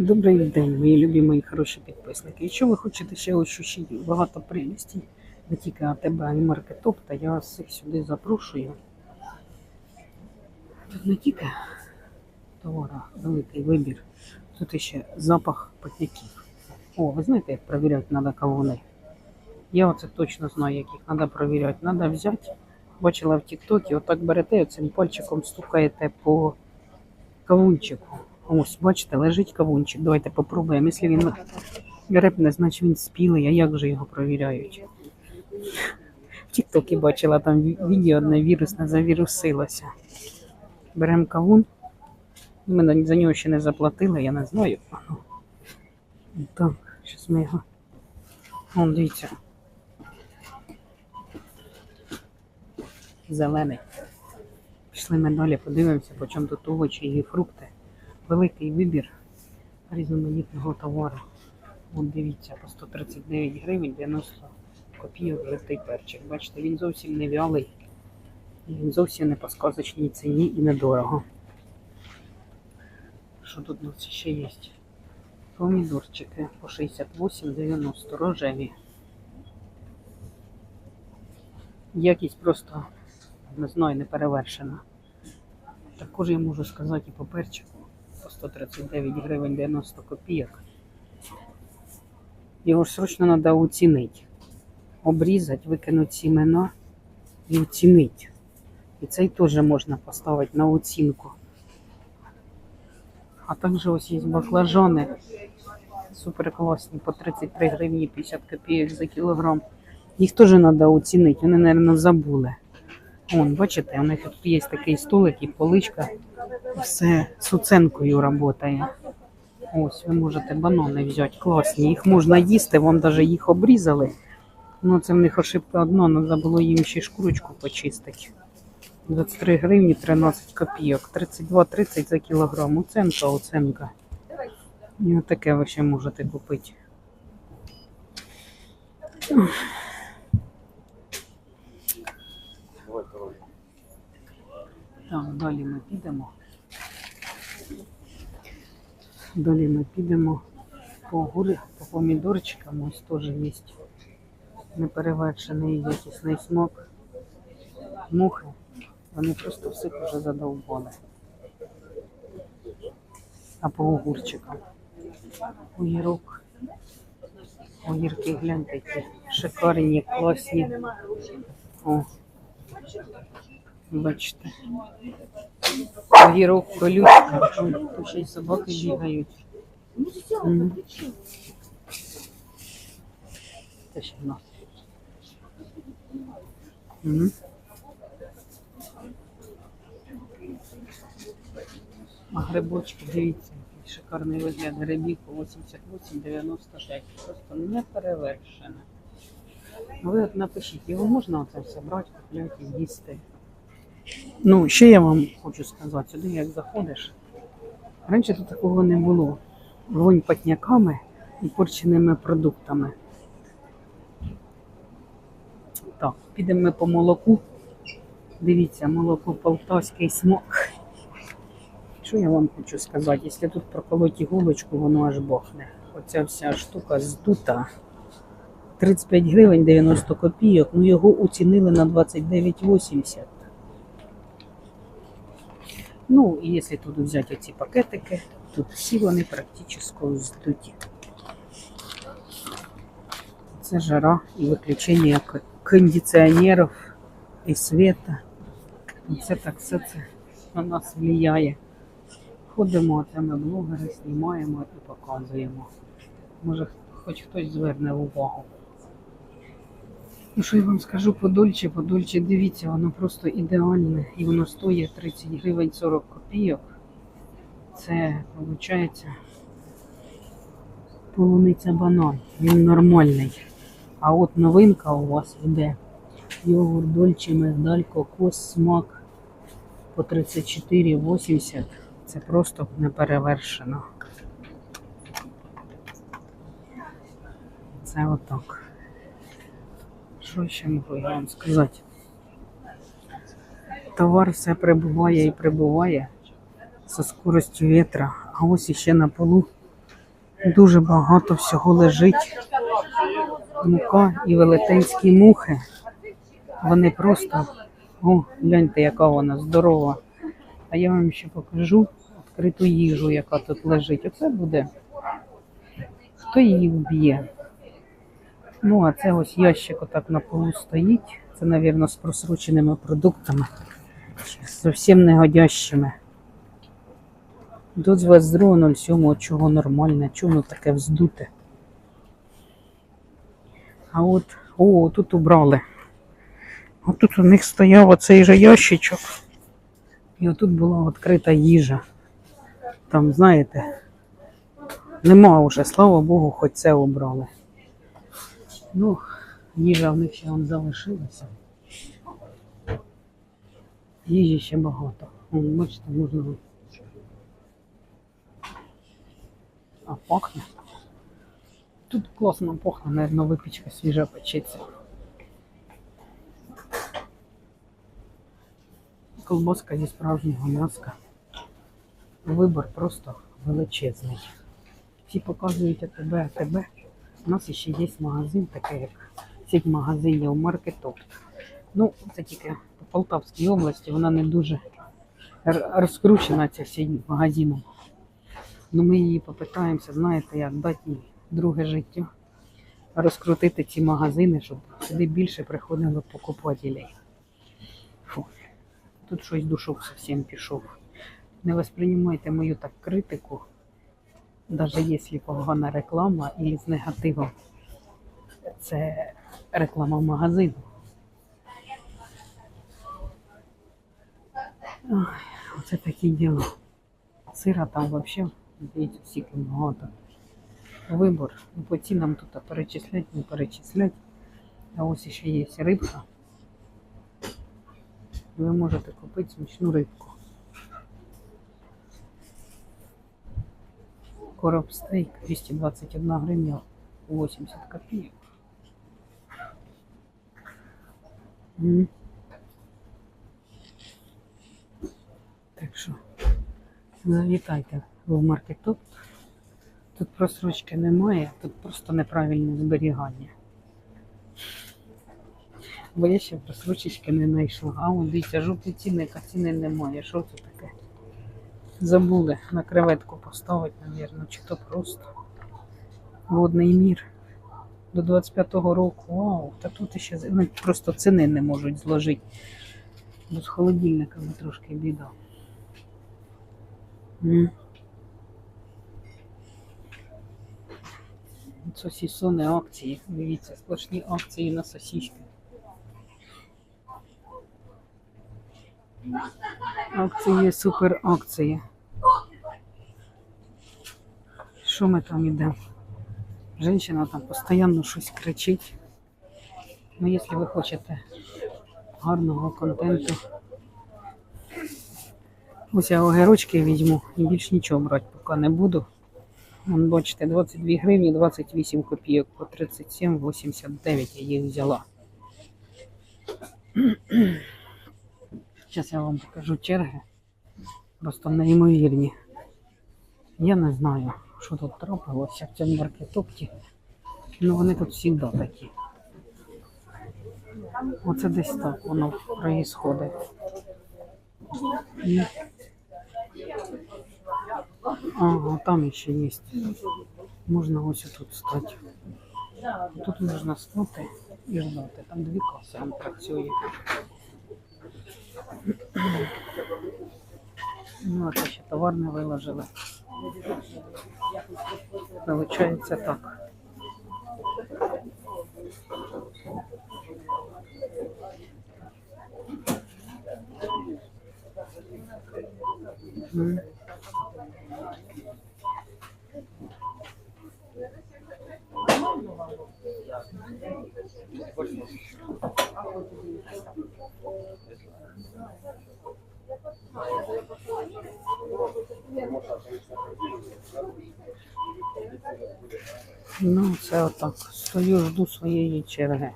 Добрий день, мої любі, мої хороші підписники. Якщо ви хочете ще ощущити багато прелістей, не тільки АТБ, а й маркетоп, то я вас всіх сюди запрошую. Тут не тільки товара, великий вибір, тут ще запах патняків. О, ви знаєте, як перевіряти треба кавуни? Я оце точно знаю, як їх треба перевіряти. Треба взяти, бачила в Тіктокі, отак берете і цим пальчиком стукаєте по кавунчику. Ось, бачите, лежить кавунчик. Давайте попробуємо. Якщо він репне, значить він спілий, а як же його провіряють? В Тіктокі бачила там відео одне вірусне завірусилося. Беремо кавун. Ми за нього ще не заплатили, я не знаю. Так, зараз ми його. Вон, дивіться. Зелений. Пішли ми далі, подивимося, по чому тут овочі і фрукти. Великий вибір різноманітного товару. От дивіться, по 139 гривень 90 копійок жовтий перчик. Бачите, він зовсім не вялий, він зовсім не по сказочній ціні і недорого. Що тут у нас ще є? Помідорчики по 68,90 рожеві. Якість просто, не знаю, не перевершена. Також я можу сказати і по перчику 139 гривень 90 копійок. Його ж срочно треба оцінити. Обрізати, викинути сімена і оцінити. І цей теж можна поставити на оцінку. А також ось є баклажани. Супер класні, по 33 гривні 50 копійок за кілограм. Їх теж треба оцінити, вони, мабуть, забули. Вон, бачите, у них тут є такий столик і поличка. Все з оценкою працює. Ось, ви можете банани взяти, класні. Їх можна їсти, вам навіть їх обрізали. Ну, це в них ошибка одна, треба було їм ще шкурочку почистити. 23 гривні 13 копійок, 32,30 за кілограм. Оценка, оценка. І отаке ви ще можете купити. Так, далі ми підемо. Далі ми підемо по гурі, по помідорчикам. Ось теж є неперевершений якісний смак. Мухи. Вони просто всіх вже задовбали. А по огурчикам. Огірок. Огірки, гляньте, які шикарні, класні. О. Бачите. Огірок, колючка. Тут ще й собаки бігають. Це ще в. А грибочки, дивіться, який шикарний вигляд грибів по 88,95. Просто не перевершено. Ви от напишіть, його можна оце все брати, купляти їсти. Ну, ще я вам хочу сказати, сюди як заходиш, раніше тут такого не було. Вонь патняками і порченими продуктами. Так, підемо по молоку. Дивіться, молоко полтавський смак. Що я вам хочу сказати? Якщо тут проколоть іголочку, воно аж бахне. Оця вся штука здута. 35 гривень 90 копійок, ну його оцінили на 29,80. Ну, і якщо тут взяти ці пакетики, тут всі вони практично здуті. Це жара і виключення кондиціонерів і світа. Це так все це на нас впливає. Ходимо, ми блогери знімаємо і показуємо. Може, хоч хтось зверне увагу. Ну, що я вам скажу по Дольче, по Дольче, дивіться, воно просто ідеальне і воно стоїть 30 гривень 40 копійок. Це виходить полуниця банан. Він нормальний. А от новинка у вас йде йогурт Дольче Мигдаль, кокос, смак по 34,80. Це просто неперевершено. Це отак. Що ще можу вам сказати? Товар все прибуває і прибуває зі скоростю вітра. А ось іще на полу Дуже багато всього лежить. Мука і велетенські мухи. Вони просто, о, гляньте, яка вона здорова. А я вам ще покажу відкриту їжу, яка тут лежить. Оце буде. Хто її вб'є? Ну, а це ось ящик отак на полу стоїть. Це, мабуть, з просроченими продуктами. Зовсім негодящими. До 22.07, чого нормальне, воно таке вздуте. А от, о, тут убрали. Отут у них стояв оцей же ящичок. І отут була відкрита їжа. Там, знаєте, нема вже, слава Богу, хоч це обрали. Ну, їжа в них ще он залишилася. Їжі ще багато. Вон, бачите, можна. А пахне. Тут класно пахне, наверное, випічка свіжа печеться. Колбаска зі справжнього м'яска. Вибор просто величезний. Всі показують АТБ, АТБ. У нас ще є магазин, такий як сеть магазинів Маркетоп. Ну, це тільки по Полтавській області, вона не дуже розкручена ця сеть магазином. Ну, ми її попитаємося, знаєте, як дати їй друге життя, розкрутити ці магазини, щоб сюди більше приходило покупателей. Фу. Тут щось душок зовсім пішов. Не восприймайте мою так критику, навіть якщо погана реклама і з негативом. Це реклама магазину. Ой, оце таке діло. Сира там взагалі, дивіться, стільки багато. Вибор. Ну, По цінам тут перечислять, не перечислять. А ось ще є рибка. Ви можете купити смачну рибку. Короб стейк 221 гривня 80 копійок. М. Так що завітайте в маркетоп. Тут просрочки немає, тут просто неправильне зберігання. Бо я ще просрочечки не знайшла. А от дивіться, жовті ціни, ціни немає. Що це таке? Забули на креветку поставити, мабуть, чи то просто. Водний мір. До 25-го року. Вау, та тут ще ну, просто ціни не можуть зложити. Бо з холодильниками трошки біда. Сосісони акції. Дивіться, сплошні акції на сосиски. Акції, супер акції. Що ми там йдемо? Женщина там постійно щось кричить. Ну, якщо ви хочете гарного контенту. Ось я огірочки візьму і більш нічого брати поки не буду. Вон, бачите, 22 гривні, 28 копійок по 37,89 я їх взяла. Зараз я вам покажу черги. Просто неймовірні. Я не знаю, що тут трапилося в цьому маркетопті. Ну вони тут завжди такі. Оце десь так воно проїсходить. Ага, там ще є. Можна ось тут стати. Тут можна стати і ждати. Там дві каси працює. Ну, а то ще товар не виложили. Получається так. Мгм. Ну, це отак. Стою, жду своєї черги.